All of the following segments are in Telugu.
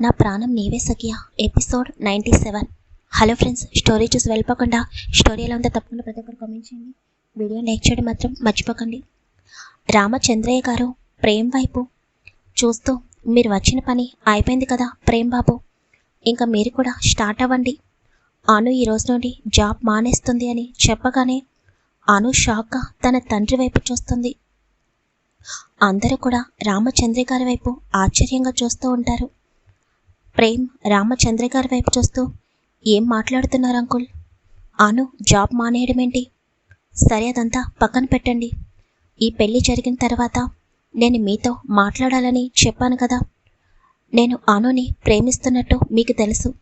నా ప్రాణం నీవే సఖియా. Episode ninety seven. Hello friends story చూసి వెళ్ళిపోకుండా స్టోరీ ఎలా ఉందో తప్పకుండా ప్రతి ఒక్కరు కామెంట్ చేయండి. వీడియో లైక్ చేయడం మాత్రం మర్చిపోకండి. రామచంద్రయ్య గారు ప్రేమ్ వైపు చూస్తూ మీరు వచ్చిన పని అయిపోయింది కదా ప్రేమ్ బాబు? ఇంకా మీరు కూడా స్టార్ట్ అవ్వండి. అను ఈ రోజు నుండి జాబ్ మానేస్తుంది అని చెప్పగానే అను షాక్గా తన తండ్రి వైపు చూస్తుంది. అందరూ కూడా రామచంద్ర గారి వైపు ఆశ్చర్యంగా చూస్తూ ఉంటారు. ప్రేమ్ రామచంద్ర గారి వైపు చూస్తూ ఏం మాట్లాడుతున్నారు అంకుల్? అను జాబ్ మానేయడమేంటి? సరే అదంతా పక్కన పెట్టండి. ఈ పెళ్ళి జరిగిన తర్వాత నేను మీతో మాట్లాడాలని చెప్పాను కదా. నేను అనుని ప్రేమిస్తున్నట్టు మీకు తెలుసు.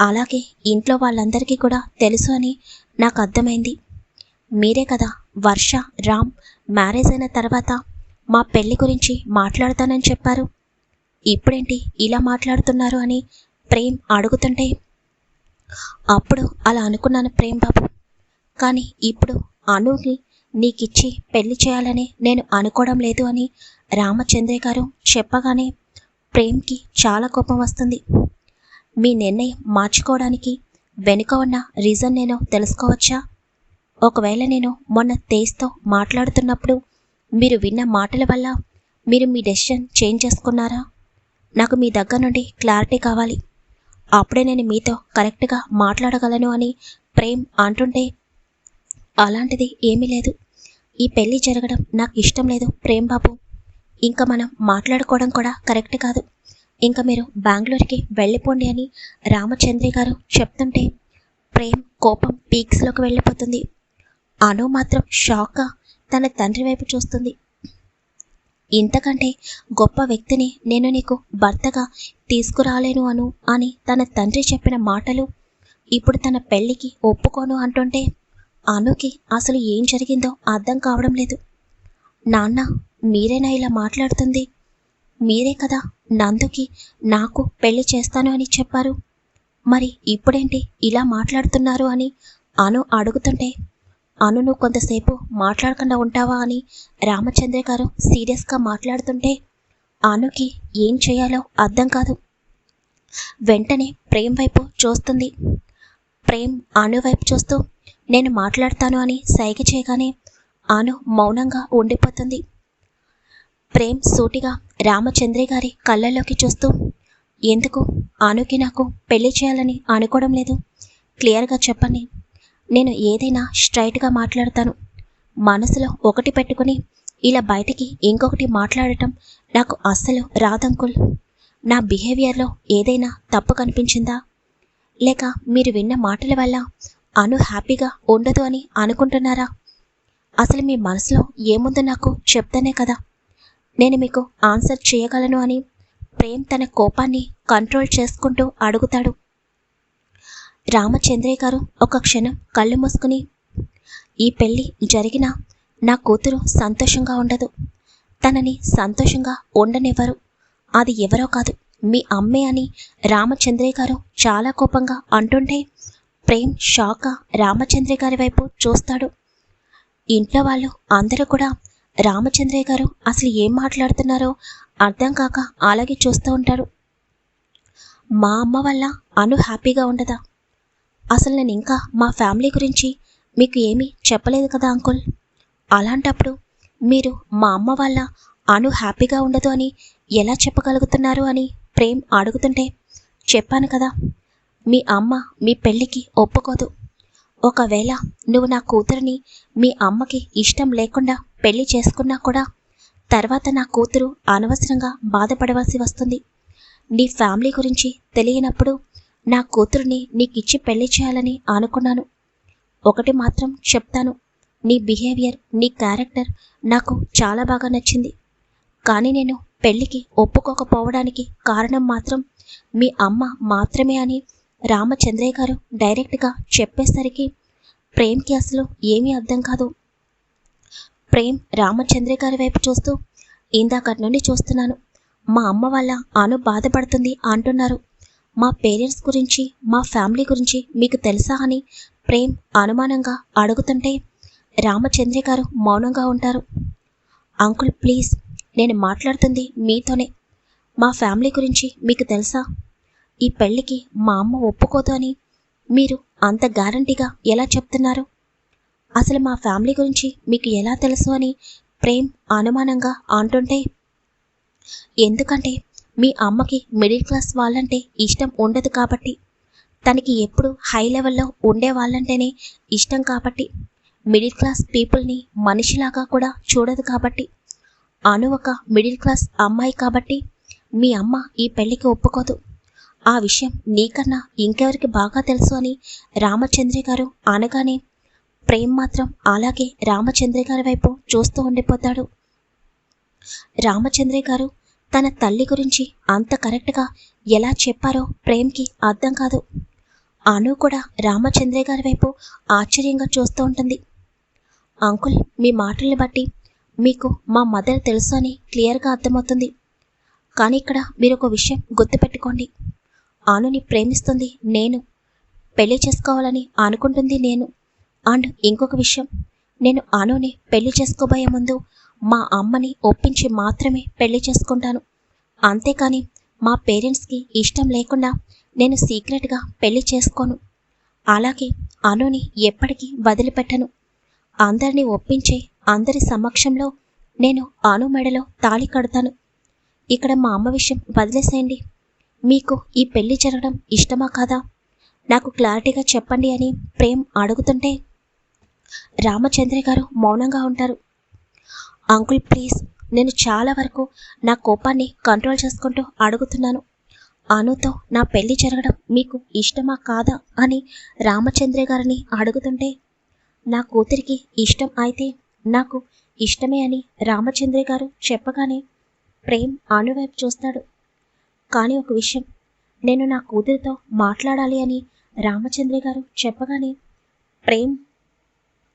అలాగే ఇంట్లో వాళ్ళందరికీ కూడా తెలుసు అని నాకు అర్థమైంది. మీరే కదా వర్ష రామ్ మ్యారేజ్ అయిన తర్వాత మా పెళ్ళి గురించి మాట్లాడతానని చెప్పారు. ఇప్పుడేంటి ఇలా మాట్లాడుతున్నారు అని ప్రేమ్ అడుగుతుంటే అప్పుడు అలా అనుకున్నాను ప్రేమ్ బాబు. కానీ ఇప్పుడు అనుని నీకిచ్చి పెళ్ళి చేయాలని నేను అనుకోవడం లేదు అని రామచంద్ర గారు చెప్పగానే ప్రేమ్కి చాలా కోపం వస్తుంది. మీ నిర్ణయం మార్చుకోవడానికి వెనుక ఉన్న రీజన్ నేను తెలుసుకోవచ్చా? ఒకవేళ నేను మొన్న తేజ్తో మాట్లాడుతున్నప్పుడు మీరు విన్న మాటల వల్ల మీరు మీ డెసిషన్ చేంజ్ చేసుకున్నారా? నాకు మీ దగ్గర నుండి క్లారిటీ కావాలి. అప్పుడే నేను మీతో కరెక్ట్గా మాట్లాడగలను అని ప్రేమ్ అంటుంటే అలాంటిది ఏమీ లేదు. ఈ పెళ్ళి జరగడం నాకు ఇష్టం లేదు ప్రేమ్ బాబు. ఇంకా మనం మాట్లాడుకోవడం కూడా కరెక్ట్ కాదు. ఇంకా మీరు బెంగళూరుకి వెళ్ళిపోండి అని రామచంద్రి గారు చెప్తుంటే ప్రేమ్ కోపం పీక్స్లోకి వెళ్ళిపోతుంది. అను మాత్రం షాక్గా తన తండ్రి వైపు చూస్తుంది. ఇంతకంటే గొప్ప వ్యక్తిని నేను నీకు భర్తగా తీసుకురాలేను అను అని తన తండ్రి చెప్పిన మాటలు ఇప్పుడు తన పెళ్ళికి ఒప్పుకోను అంటుంటే అనుకి అసలు ఏం జరిగిందో అర్థం కావడం లేదు. నాన్న మీరేనా ఇలా మాట్లాడుతుంది? మీరే కదా నందుకి నాకు పెళ్ళి చేస్తాను అని చెప్పారు. మరి ఇప్పుడేంటి ఇలా మాట్లాడుతున్నారు అని అను అడుగుతుంటే అనును నువ్వు కొంతసేపు మాట్లాడకుండా ఉంటావా అని రామచంద్ర గారు సీరియస్గా మాట్లాడుతుంటే అనుకి ఏం చేయాలో అర్థం కాదు. వెంటనే ప్రేమ్ వైపు చూస్తుంది. ప్రేమ్ అను వైపు చూస్తూ నేను మాట్లాడతాను అని సైగ చేయగానే అను మౌనంగా ఉండిపోతుంది. ప్రేమ్ సూటిగా రామచంద్రి గారి కళ్ళల్లోకి చూస్తూ ఎందుకు? అనుకి నాకు పెళ్ళి చేయాలని అనుకోవడం లేదు. క్లియర్గా చెప్పండి. నేను ఏదైనా స్ట్రైట్గా మాట్లాడతాను. మనసులో ఒకటి పెట్టుకుని ఇలా బయటికి ఇంకొకటి మాట్లాడటం నాకు అస్సలు రాదంకుల్. నా బిహేవియర్లో ఏదైనా తప్పు కనిపించిందా? లేక మీరు విన్న మాటల వల్ల అను హ్యాపీగా ఉండదు అని అనుకుంటున్నారా? అసలు మీ మనసులో ఏముందో నాకు చెప్తానే కదా. నేను మీకు ఆన్సర్ చేయగలను అని ప్రేమ్ తన కోపాన్ని కంట్రోల్ చేసుకుంటూ అడుగుతాడు. రామచంద్రయ్య గారు ఒక క్షణం కళ్ళు మూసుకుని ఈ పెళ్ళి జరిగినా నా కూతురు సంతోషంగా ఉండదు. తనని సంతోషంగా ఉండనివ్వరు. అది ఎవరో కాదు. మీ అమ్మే అని రామచంద్రయ్య గారు చాలా కోపంగా అంటుంటే ప్రేమ్ షాక రామచంద్రయ్య గారి వైపు చూస్తాడు. ఇంట్లో వాళ్ళు అందరూ కూడా రామచంద్రయ్య గారు అసలు ఏం మాట్లాడుతున్నారో అర్థం కాక అలాగే చూస్తూ ఉంటారు. మా అమ్మ వల్ల అను హ్యాపీగా ఉండదా? అసలు నేను ఇంకా మా ఫ్యామిలీ గురించి మీకు ఏమీ చెప్పలేదు కదా అంకుల్? అలాంటప్పుడు మీరు మా అమ్మ వాళ్ళ అను హ్యాపీగా ఉండదు అని ఎలా చెప్పగలుగుతున్నారు అని ప్రేమ్ అడుగుతుంటే చెప్పాను కదా మీ అమ్మ మీ పెళ్ళికి ఒప్పుకోదు. ఒకవేళ నువ్వు నా కూతురిని మీ అమ్మకి ఇష్టం లేకుండా పెళ్ళి చేసుకున్నా కూడా తర్వాత నా కూతురు అనవసరంగా బాధపడవలసి వస్తుంది. నీ ఫ్యామిలీ గురించి తెలియనప్పుడు నా కూతురుని నీకిచ్చి పెళ్ళి చేయాలని అనుకున్నాను. ఒకటి మాత్రం చెప్తాను. నీ బిహేవియర్ నీ క్యారెక్టర్ నాకు చాలా బాగా నచ్చింది. కానీ నేను పెళ్ళికి ఒప్పుకోకపోవడానికి కారణం మాత్రం మీ అమ్మ మాత్రమే అని రామచంద్రయ్య గారు డైరెక్ట్గా చెప్పేసరికి ప్రేమ్కి అసలు ఏమీ అర్థం కాదు. ప్రేమ్ రామచంద్రయ్య గారి వైపు చూస్తూ ఇందాకటి నుండి చూస్తున్నాను. మా అమ్మ వల్ల అను బాధపడుతుంది అంటున్నారు. మా పేరెంట్స్ గురించి మా ఫ్యామిలీ గురించి మీకు తెలుసా అని ప్రేమ్ అనుమానంగా అడుగుతుంటే రామచంద్ర గారు మౌనంగా ఉంటారు. అంకుల్ ప్లీజ్ నేను మాట్లాడుతుంది మీతోనే. మా ఫ్యామిలీ గురించి మీకు తెలుసా? ఈ పెళ్ళికి మా అమ్మ ఒప్పుకోదు అని మీరు అంత గ్యారంటీగా ఎలా చెప్తున్నారు? అసలు మా ఫ్యామిలీ గురించి మీకు ఎలా తెలుసు అని ప్రేమ్ అనుమానంగా అంటుంటే ఎందుకంటే మీ అమ్మకి మిడిల్ క్లాస్ వాళ్ళంటే ఇష్టం ఉండదు కాబట్టి. తనకి ఎప్పుడు హై లెవెల్లో ఉండే వాళ్ళంటేనే ఇష్టం కాబట్టి. మిడిల్ క్లాస్ పీపుల్ని మనిషిలాగా కూడా చూడదు కాబట్టి. అను ఒక మిడిల్ క్లాస్ అమ్మాయి కాబట్టి మీ అమ్మ ఈ పెళ్ళికి ఒప్పుకోదు. ఆ విషయం నీకన్నా ఇంకెవరికి బాగా తెలుసు అని రామచంద్రి గారు అనగానే ప్రేమ్ మాత్రం అలాగే రామచంద్రి గారి వైపు చూస్తూ ఉండిపోతాడు. రామచంద్రి గారు తన తల్లి గురించి అంత కరెక్ట్గా ఎలా చెప్పారో ప్రేమ్కి అర్థం కాదు. అను కూడా రామచంద్రయ్య గారి వైపు ఆశ్చర్యంగా చూస్తూ ఉంటుంది. అంకుల్ మీ మాటల్ని బట్టి మీకు మా మదర్ తెలుసు అని క్లియర్గా అర్థమవుతుంది. కానీ ఇక్కడ మీరు ఒక విషయం గుర్తుపెట్టుకోండి. ఆనుని ప్రేమిస్తుంది నేను. పెళ్ళి చేసుకోవాలని అనుకుంటుంది నేను. అండ్ ఇంకొక విషయం నేను ఆనుని పెళ్ళి చేసుకోబోయే ముందు మా అమ్మని ఒప్పించి మాత్రమే పెళ్ళి చేసుకుంటాను. అంతేకాని మా పేరెంట్స్కి ఇష్టం లేకుండా నేను సీక్రెట్గా పెళ్ళి చేసుకోను. అలాగే అనుని ఎప్పటికీ వదిలిపెట్టను. అందరినీ ఒప్పించి అందరి సమక్షంలో నేను అను మెడలో తాళి కడతాను. ఇక్కడ మా అమ్మ విషయం వదిలేసేయండి. మీకు ఈ పెళ్ళి జరగడం ఇష్టమా కాదా? నాకు క్లారిటీగా చెప్పండి అని ప్రేమ్ అడుగుతుంటే రామచంద్ర గారు మౌనంగా ఉంటారు. Uncle please. నేను చాలా వరకు నా కోపాన్ని కంట్రోల్ చేసుకుంటూ అడుగుతున్నాను. అనుతో నా పెళ్ళి జరగడం మీకు ఇష్టమా కాదా అని రామచంద్ర గారిని అడుగుతుంటే నా కూతురికి ఇష్టం అయితే నాకు ఇష్టమే అని రామచంద్ర గారు చెప్పగానే ప్రేమ్ అనువైపు చూస్తాడు. కానీ ఒక విషయం నేను నా కూతురితో మాట్లాడాలి అని రామచంద్ర గారు చెప్పగానే ప్రేమ్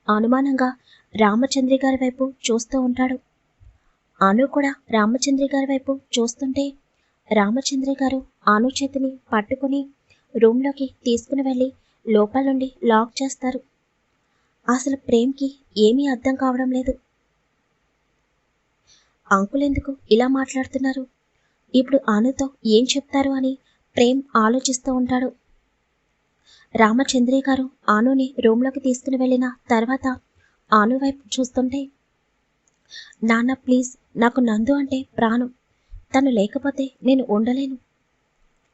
అనుమానంగా రామచంద్రి గారి వైపు చూస్తూ ఉంటాడు. ఆను కూడా రామచంద్రి గారి వైపు చూస్తుంటే రామచంద్రి గారు ఆను చేతిని పట్టుకుని రూమ్లోకి తీసుకుని వెళ్ళి లోపల నుండి లాక్ చేస్తారు. అసలు ప్రేమ్కి ఏమీ అర్థం కావడం లేదు. అంకుల్ ఎందుకు ఇలా మాట్లాడుతున్నారు? ఇప్పుడు ఆనుతో ఏం చెప్తారు అని ప్రేమ్ ఆలోచిస్తూ ఉంటాడు. రామచంద్రి గారు ఆనుని రూమ్లోకి తీసుకుని వెళ్ళిన తర్వాత ఆను వైపు చూస్తుంటే నాన్న ప్లీజ్ నాకు నందు అంటే ప్రాణం. తను లేకపోతే నేను ఉండలేను.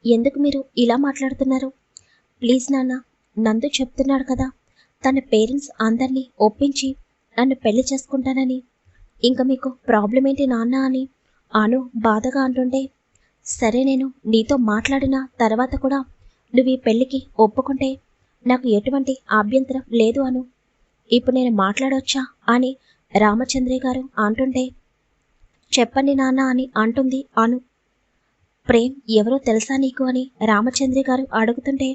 ఎందుకు మీరు ఇలా మాట్లాడుతున్నారు? ప్లీజ్ నాన్న నందు చెప్తున్నాడు కదా. తన పేరెంట్స్ అందరినీ ఒప్పించి నన్ను పెళ్ళి చేసుకుంటానని. ఇంకా మీకు ప్రాబ్లం ఏంటి నాన్న అని ఆను బాధగా అంటుంటే సరే నేను నీతో మాట్లాడిన తర్వాత కూడా నువ్వు ఈ పెళ్ళికి ఒప్పుకుంటే నాకు ఎటువంటి అభ్యంతరం లేదు అను. ఇప్పుడు నేను మాట్లాడొచ్చా? అని రామచంద్రి గారు అంటుంటే చెప్పండి నాన్న అని అంటుంది అను. ప్రేమ్ ఎవరో తెలుసా నీకు అని రామచంద్రి గారు అడుగుతుంటే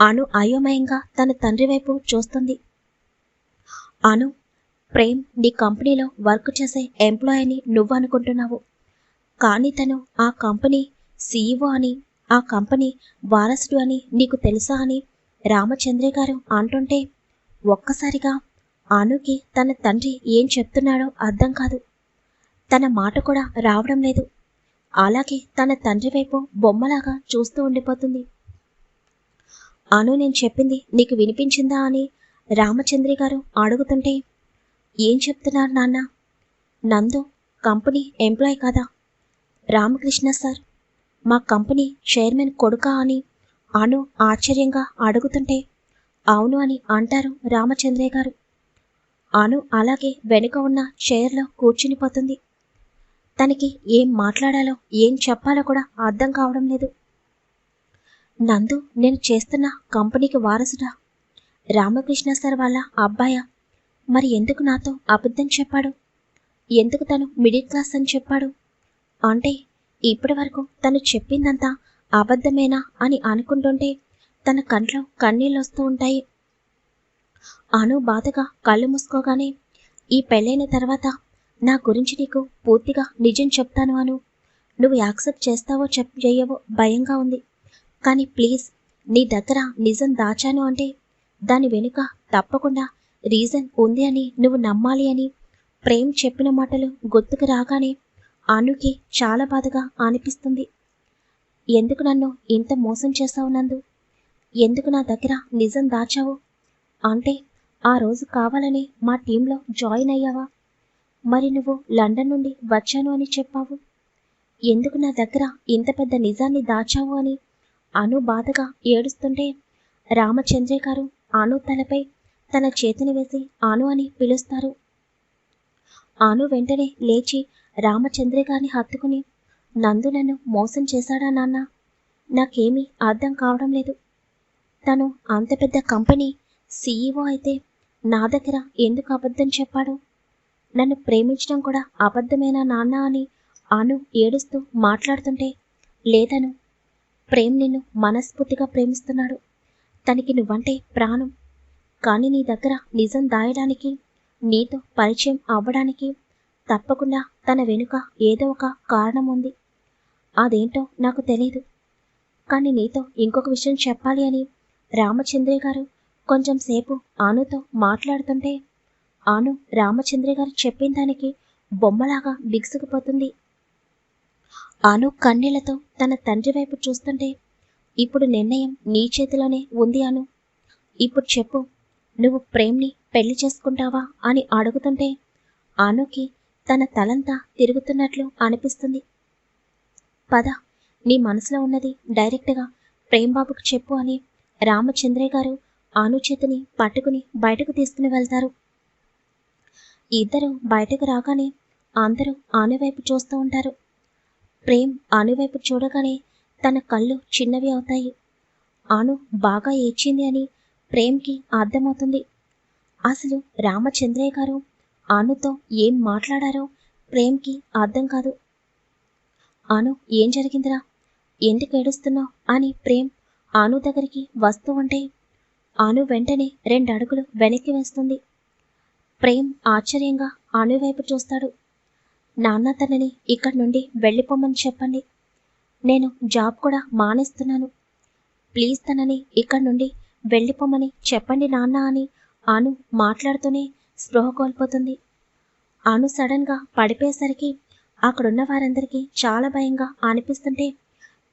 అను అయోమయంగా తన తండ్రి వైపు చూస్తుంది. అను ప్రేమ్ నీ కంపెనీలో వర్క్ చేసే ఎంప్లాయీని నువ్వు అనుకుంటున్నావు కానీ తను ఆ కంపెనీ సీఈఓ అని ఆ కంపెనీ వారసుడు అని నీకు తెలుసా అని రామచంద్రి గారు అంటుంటే ఒక్కసారిగా అనుకి తన తండ్రి ఏం చెప్తున్నాడో అర్థం కాదు. తన మాట కూడా రావడం లేదు. అలాగే తన తండ్రి వైపు బొమ్మలాగా చూస్తూ ఉండిపోతుంది. అను నేను చెప్పింది నీకు వినిపించిందా అని రామచంద్రి గారు అడుగుతుంటే ఏం చెప్తున్నారు నాన్న? నందు కంపెనీ ఎంప్లాయ్ కదా? రామకృష్ణ సార్ మా కంపెనీ చైర్మన్ కొడుకా అని అను ఆశ్చర్యంగా అడుగుతుంటే అవును అని అంటారు రామచంద్రయ్య గారు. అను అలాగే వెనుక ఉన్న చైర్లో కూర్చునిపోతుంది తనకి ఏం మాట్లాడాలో ఏం చెప్పాలో కూడా అర్థం కావడం లేదు. నందు నేను చేస్తున్న కంపెనీకి వారసుడా? రామకృష్ణ సార్ వాళ్ళ అబ్బాయా? మరి ఎందుకు నాతో అబద్ధం చెప్పాడు? ఎందుకు తను మిడిల్ క్లాస్ అని చెప్పాడు? అంటే ఇప్పటి వరకు తను చెప్పిందంతా అబద్ధమేనా అని అనుకుంటుంటే తన కంట్లో కన్నీళ్ళు వస్తూ ఉంటాయి. అను బాధగా కళ్ళు మూసుకోగానే ఈ పెళ్ళైన తర్వాత నా గురించి నీకు పూర్తిగా నిజం చెప్తాను అను. నువ్వు యాక్సెప్ట్ చేస్తావో చెప్ చేయవో భయంగా ఉంది. కానీ ప్లీజ్ నీ దగ్గర నిజం దాచాను అంటే దాని వెనుక తప్పకుండా రీజన్ ఉంది అని నువ్వు నమ్మాలి అని ప్రేమ్ చెప్పిన మాటలు గుర్తుకు రాగానే అనుకి చాలా బాధగా అనిపిస్తుంది. ఎందుకు నన్ను ఇంత మోసం చేస్తావు నందు? ఎందుకు నా దగ్గర నిజం దాచావు? అంటే ఆ రోజు కావాలని మా టీంలో జాయిన్ అయ్యావా? మరి నువ్వు లండన్ నుండి వచ్చాను అని చెప్పావు. ఎందుకు నా దగ్గర ఇంత పెద్ద నిజాన్ని దాచావు అని అను బాధగా ఏడుస్తుంటే రామచంద్రే గారు అను తలపై తన చేతిని వేసి అను అని పిలుస్తారు. అను వెంటనే లేచి రామచంద్రయ్య గారిని హత్తుకుని నందు నన్ను మోసం చేశాడా నాన్న? నాకేమీ అర్థం కావడం లేదు. తను అంత పెద్ద కంపెనీ సీఈఓ అయితే నా దగ్గర ఎందుకు అబద్ధం చెప్పాడు? నన్ను ప్రేమించడం కూడా అబద్ధమేనా నాన్న అని అను ఏడుస్తూ మాట్లాడుతుంటే లేదను ప్రేమ్ నిన్ను మనస్ఫూర్తిగా ప్రేమిస్తున్నాడు. తనకి నువ్వంటే ప్రాణం. కానీ నీ దగ్గర నిజం దాయడానికి నీతో పరిచయం అవ్వడానికి తప్పకుండా తన వెనుక ఏదో ఒక కారణం ఉంది. అదేంటో నాకు తెలియదు కానీ నీతో ఇంకొక విషయం చెప్పాలి అని రామచంద్రి గారు కొంచెం సేపు ఆనుతో మాట్లాడుతుంటే ఆను రామచంద్రి గారు చెప్పిన దానికి బొమ్మలాగా బిగుసుకుపోతుంది. ఆను కన్నీళ్ళతో తన తండ్రి వైపు చూస్తుంటే ఇప్పుడు నిర్ణయం నీ చేతిలోనే ఉంది అను ఇప్పుడు చెప్పు నువ్వు ప్రేమ్ని పెళ్ళి చేసుకుంటావా అని అడుగుతుంటే ఆనుకి తన తలంతా తిరుగుతున్నట్లు అనిపిస్తుంది. పద నీ మనసులో ఉన్నది డైరెక్ట్గా ప్రేమ్బాబుకు చెప్పు అని రామచంద్రయ్య గారు ఆను చేతిని పట్టుకుని బయటకు తీసుకుని వెళ్తారు. ఇద్దరు బయటకు రాగానే అందరూ ఆను వైపు చూస్తూ ఉంటారు. ప్రేమ్ ఆనువైపు చూడగానే తన కళ్ళు చిన్నవి అవుతాయి. ఆను బాగా ఏడ్చింది అని ప్రేమ్కి అర్థమవుతుంది. అసలు రామచంద్రయ్య గారు ఆనుతో ఏం మాట్లాడారో ప్రేమ్కి అర్థం కాదు. ఆను ఏం జరిగిందిరా? ఎందుకు ఏడుస్తున్నావు? అని ప్రేమ్ ఆను దగ్గరికి వస్తూ ఉంటే ఆను వెంటనే రెండు అడుగులు వెనక్కి వేస్తుంది. ప్రేమ్ ఆశ్చర్యంగా ఆను వైపు చూస్తాడు. నాన్న తనని ఇక్కడి నుండి వెళ్ళిపోమని చెప్పండి. నేను జాబ్ కూడా మానేస్తున్నాను. ప్లీజ్ తనని ఇక్కడి నుండి వెళ్ళిపోమని చెప్పండి నాన్న అని ఆను మాట్లాడుతూనే స్పృహ కోల్పోతుంది. ఆను సడన్గా పడిపోయేసరికి అక్కడున్న వారందరికీ చాలా భయంగా అనిపిస్తుంటే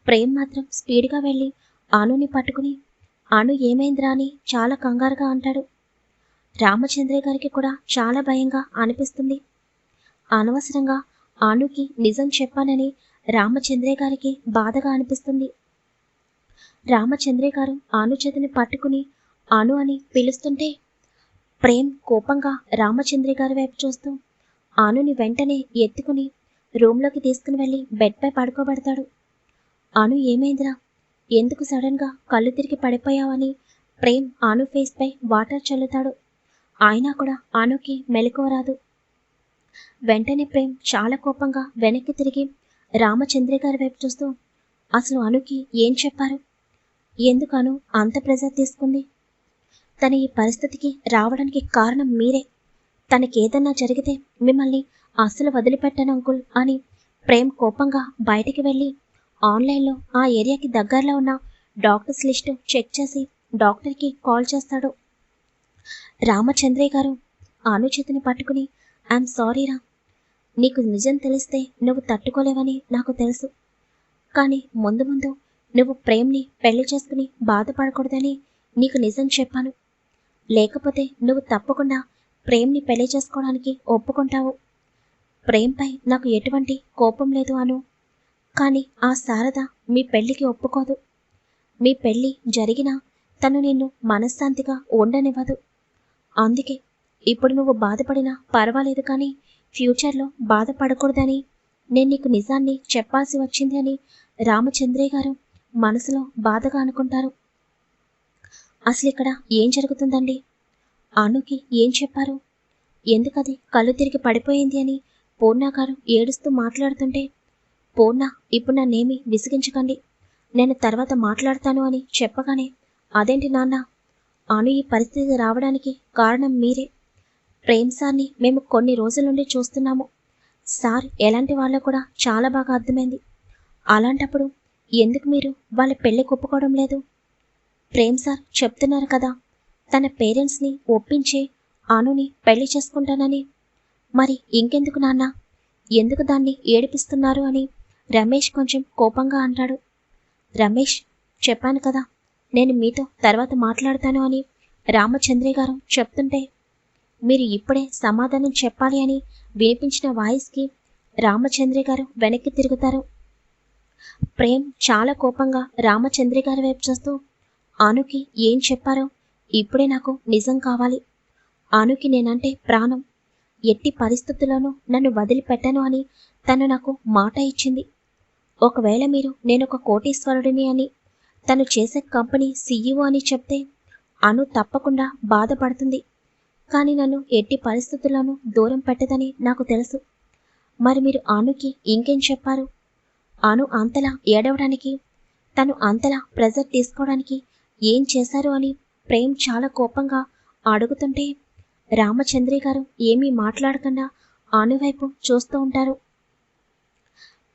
ప్రేమ్ మాత్రం స్పీడ్గా వెళ్ళి ఆనుని పట్టుకుని అను ఏమైందిరా అని చాలా కంగారుగా అంటాడు. రామచంద్రయ్య గారికి కూడా చాలా భయంగా అనిపిస్తుంది. అనవసరంగా ఆనుకి నిజం చెప్పానని రామచంద్రే గారికి బాధగా అనిపిస్తుంది. రామచంద్రయ్య గారు ఆను చేతిని పట్టుకుని అను అని పిలుస్తుంటే ప్రేమ్ కోపంగా రామచంద్రయ్య గారి వైపు చూస్తూ ఆనుని వెంటనే ఎత్తుకుని రూమ్లోకి తీసుకుని వెళ్ళి బెడ్పై పడుకోబెడతాడు. అను ఏమైందిరా? ఎందుకు సడన్గా కళ్ళు తిరిగి పడిపోయావని? ప్రేమ్ ఆను ఫేస్పై వాటర్ చల్లుతాడు. అయినా కూడా ఆనుకి మెలకువరాదు వెంటనే ప్రేమ్ చాలా కోపంగా వెనక్కి తిరిగి రామచంద్ర గారి వైపు చూస్తూ అసలు అనుకి ఏం చెప్పారు? ఎందుకు అను అంత ప్రెజర్ తీసుకుంది? తన ఈ పరిస్థితికి రావడానికి కారణం మీరే. తనకేదన్నా జరిగితే మిమ్మల్ని అసలు వదిలిపెట్టను అంకుల్ అని ప్రేమ్ కోపంగా బయటికి వెళ్ళి ఆన్లైన్లో ఆ ఏరియాకి దగ్గరలో ఉన్న డాక్టర్స్ లిస్టు చెక్ చేసి డాక్టర్కి కాల్ చేస్తాడు. రామచంద్రయ్య గారు ఆను పట్టుకుని ఐఎమ్ సారీ రా. నీకు నిజం తెలిస్తే నువ్వు తట్టుకోలేవని నాకు తెలుసు. కానీ ముందు ముందు నువ్వు ప్రేమ్ని పెళ్ళి చేసుకుని బాధపడకూడదని నీకు నిజం చెప్పాను. లేకపోతే నువ్వు తప్పకుండా ప్రేమ్ని పెళ్ళి చేసుకోవడానికి ఒప్పుకుంటావు. ప్రేమ్పై నాకు ఎటువంటి కోపం లేదు అను కానీ ఆ శారద మీ పెళ్ళికి ఒప్పుకోదు. మీ పెళ్ళి జరిగినా తను నిన్ను మనశ్శాంతిగా ఉండనివ్వదు. అందుకే ఇప్పుడు నువ్వు బాధపడినా పర్వాలేదు కానీ ఫ్యూచర్లో బాధపడకూడదని నేను నీకు నిజాన్ని చెప్పాల్సి వచ్చింది అని రామచంద్రయ్య గారు మనసులో బాధగా అనుకుంటారు. అసలు ఇక్కడ ఏం జరుగుతుందండి? అనుకి ఏం చెప్పారు? ఎందుకది కళ్ళు తిరిగి పడిపోయింది అని పూర్ణ గారు ఏడుస్తూ మాట్లాడుతుంటే పూర్ణ ఇప్పుడు నన్నేమి విసిగించకండి. నేను తర్వాత మాట్లాడతాను అని చెప్పగానే అదేంటి నాన్న? అను ఈ పరిస్థితి రావడానికి కారణం మీరే. ప్రేమ్ సార్ని మేము కొన్ని రోజుల నుండి చూస్తున్నాము. సార్ ఎలాంటి వాళ్ళ కూడా చాలా బాగా అర్థమైంది. అలాంటప్పుడు ఎందుకు మీరు వాళ్ళ పెళ్ళి ఒప్పుకోవడం లేదు? ప్రేమ్ సార్ చెప్తున్నారు కదా తన పేరెంట్స్ని ఒప్పించి అనుని పెళ్ళి చేసుకుంటానని. మరి ఇంకెందుకు నాన్న? ఎందుకు దాన్ని ఏడిపిస్తున్నారు అని రమేష్ కొంచెం కోపంగా అంటాడు. రమేష్ చెప్పాను కదా నేను మీతో తర్వాత మాట్లాడతాను అని రామచంద్రయ్య గారు చెప్తుంటే మీరు ఇప్పుడే సమాధానం చెప్పాలి అని వినిపించిన వాయిస్కి రామచంద్రయ్య గారు వెనక్కి తిరుగుతారు. ప్రేమ్ చాలా కోపంగా రామచంద్రి గారి వైపు చూస్తూ అనుకి ఏం చెప్పారో ఇప్పుడే నాకు నిజం కావాలి. అనుకి నేనంటే ప్రాణం. ఎట్టి పరిస్థితుల్లోనూ నన్ను వదిలిపెట్టను అని తను నాకు మాట ఇచ్చింది. ఒకవేళ మీరు నేను ఒక కోటీశ్వరుడిని అని తను చేసే కంపెనీ సీఈఓ అని చెప్తే అను తప్పకుండా బాధపడుతుంది. కానీ నన్ను ఎట్టి పరిస్థితుల్లోనూ దూరం పెట్టదని నాకు తెలుసు. మరి మీరు అనుకి ఇంకేం చెప్పారు? అను అంతలా ఏడవడానికి తను అంతలా ప్రెజర్ తీసుకోవడానికి ఏం చేశారు అని ప్రేమ్ చాలా కోపంగా అడుగుతుంటే రామచంద్రి గారు ఏమీ మాట్లాడకుండా అనువైపు చూస్తూ ఉంటారు.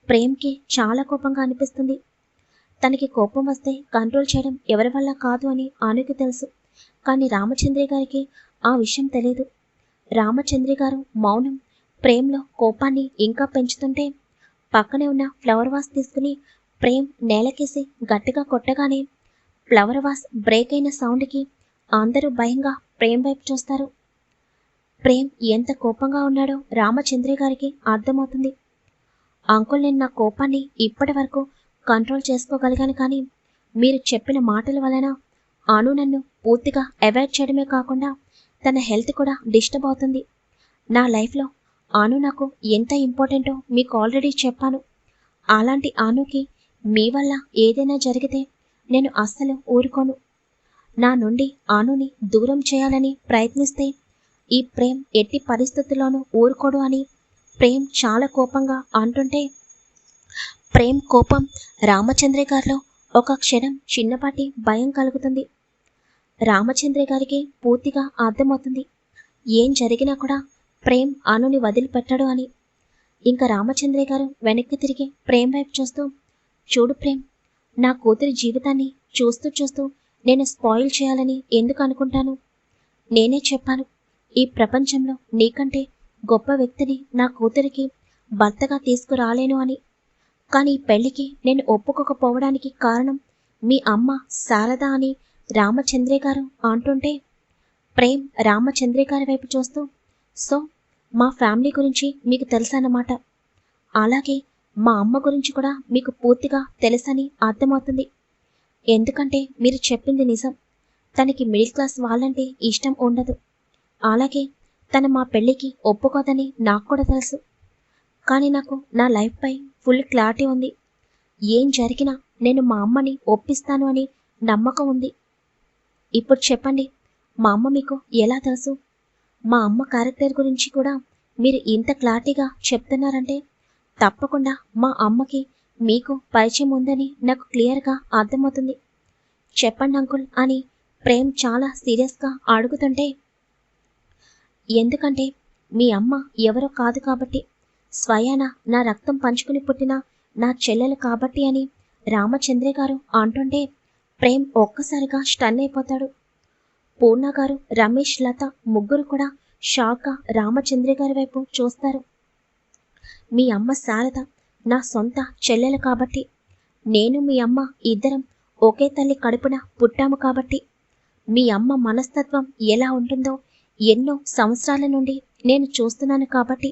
ప్రేమ్కి చాలా కోపంగా అనిపిస్తుంది. తనకి కోపం వస్తే కంట్రోల్ చేయడం ఎవరి వల్ల కాదు అని ఆనుకి తెలుసు. కానీ రామచంద్రి గారికి ఆ విషయం తెలియదు రామచంద్రి గారు మౌనం ప్రేమ్లో కోపాన్ని ఇంకా పెంచుతుంటే పక్కనే ఉన్న ఫ్లవర్ వాస్ తీసుకుని ప్రేమ్ నేలకేసి గట్టిగా కొట్టగానే ఫ్లవర్ వాస్ బ్రేక్ అయిన సౌండ్కి అందరూ భయంగా ప్రేమ్ వైపు చూస్తారు. ప్రేమ్ ఎంత కోపంగా ఉన్నాడో రామచంద్రి గారికి అర్థమవుతుంది. అంకుల్ నేను నా కోపాన్ని ఇప్పటి వరకు కంట్రోల్ చేసుకోగలిగాను కానీ మీరు చెప్పిన మాటల వలన అను నన్ను పూర్తిగా అవాయిడ్ చేయడమే కాకుండా తన హెల్త్ కూడా డిస్టర్బ్ అవుతుంది. నా లైఫ్లో అను నాకు ఎంత ఇంపార్టెంటో మీకు ఆల్రెడీ చెప్పాను. అలాంటి ఆనుకి మీ వల్ల ఏదైనా జరిగితే నేను అస్సలు ఊరుకోను. నా నుండి ఆనుని దూరం చేయాలని ప్రయత్నిస్తే ఈ ప్రేమ్ ఎట్టి పరిస్థితుల్లోనూ ఊరుకోడు అని ప్రేమ్ చాలా కోపంగా అంటుంటే ప్రేమ్ కోపం రామచంద్ర గారిలో ఒక క్షణం చిన్నపాటి భయం కలుగుతుంది. రామచంద్ర గారికి పూర్తిగా అర్థమవుతుంది. ఏం జరిగినా కూడా ప్రేమ్ అనుని వదిలిపెట్టడు అని. ఇంకా రామచంద్ర గారు వెనక్కి తిరిగి ప్రేమ్ వైపు చూస్తూ చూడు ప్రేమ్ నా కూతురి జీవితాన్ని చూస్తూ చూస్తూ నేను స్పాయిల్ చేయాలని ఎందుకు అనుకుంటాను? నేనే చెప్పాను ఈ ప్రపంచంలో నీకంటే గొప్ప వ్యక్తిని నా కూతురికి భర్తగా తీసుకురాలేను అని. కానీ పెళ్ళికి నేను ఒప్పుకోకపోవడానికి కారణం మీ అమ్మ శారద అని రామచంద్రే గారు అంటుంటే ప్రేమ్ రామచంద్రే గారి వైపు చూస్తూ సో మా ఫ్యామిలీ గురించి మీకు తెలుసన్నమాట. అలాగే మా అమ్మ గురించి కూడా మీకు పూర్తిగా తెలుసని అర్థమవుతుంది. ఎందుకంటే మీరు చెప్పింది నిజం. తనకి మిడిల్ క్లాస్ వాళ్ళంటే ఇష్టం ఉండదు. అలాగే తను మా పెళ్ళికి ఒప్పుకోదని నాకు కూడా తెలుసు. కానీ నాకు నా లైఫ్పై ఫుల్ క్లారిటీ ఉంది. ఏం జరిగినా నేను మా అమ్మని ఒప్పిస్తాను అని నమ్మకం ఉంది. ఇప్పుడు చెప్పండి మా అమ్మ మీకు ఎలా తెలుసు? మా అమ్మ క్యారెక్టర్ గురించి కూడా మీరు ఇంత క్లారిటీగా చెప్తున్నారంటే తప్పకుండా మా అమ్మకి మీకు పరిచయం ఉందని నాకు క్లియర్గా అర్థమవుతుంది. చెప్పండి అంకుల్ అని ప్రేమ్ చాలా సీరియస్గా అడుగుతుంటే ఎందుకంటే మీ అమ్మ ఎవరో కాదు కాబట్టి. స్వయాన నా రక్తం పంచుకుని పుట్టిన నా చెల్లెలు కాబట్టి అని రామచంద్ర గారు అంటుంటే ప్రేమ్ ఒక్కసారిగా స్టన్ అయిపోతాడు. పూర్ణ గారు రమేష్ లత ముగ్గురు కూడా షాక్గా రామచంద్ర గారి వైపు చూస్తారు. మీ అమ్మ శారద నా సొంత చెల్లెలు కాబట్టి. నేను మీ అమ్మ ఇద్దరం ఒకే తల్లి కడుపున పుట్టాము కాబట్టి. మీ అమ్మ మనస్తత్వం ఎలా ఉంటుందో ఎన్నో సంవత్సరాల నుండి నేను చూస్తున్నాను కాబట్టి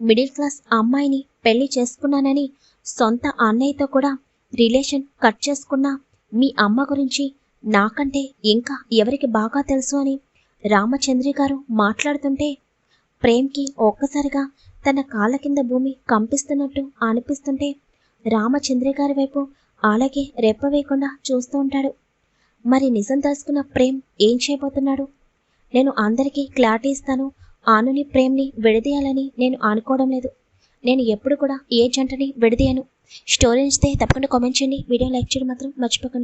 మిడిల్ క్లాస్ అమ్మాయిని పెళ్ళి చేసుకున్నానని సొంత అన్నయ్యతో కూడా రిలేషన్ కట్ చేసుకున్న మీ అమ్మ గురించి నాకంటే ఇంకా ఎవరికి బాగా తెలుసు అని రామచంద్రి గారు మాట్లాడుతుంటే ప్రేమ్కి ఒక్కసారిగా తన కాళ్ళ కింద భూమి కంపిస్తున్నట్టు అనిపిస్తుంటే రామచంద్రి గారి వైపు అలాగే రెప్ప వేయకుండా చూస్తూ ఉంటాడు. మరి నిజం తెలుసుకున్న ప్రేమ్ ఏం చేయబోతున్నాడు? నేను అందరికీ క్లారిటీ ఇస్తాను. ఆనుని ప్రేమ్ని విడదీయాలని నేను అనుకోవడం లేదు. నేను ఎప్పుడు కూడా ఏ జంటని విడదీయను. స్టోరీ ఇస్తే తప్పకుండా కామెంట్ చేయండి. వీడియో లైక్ చేయడం మాత్రం మర్చిపోకండి.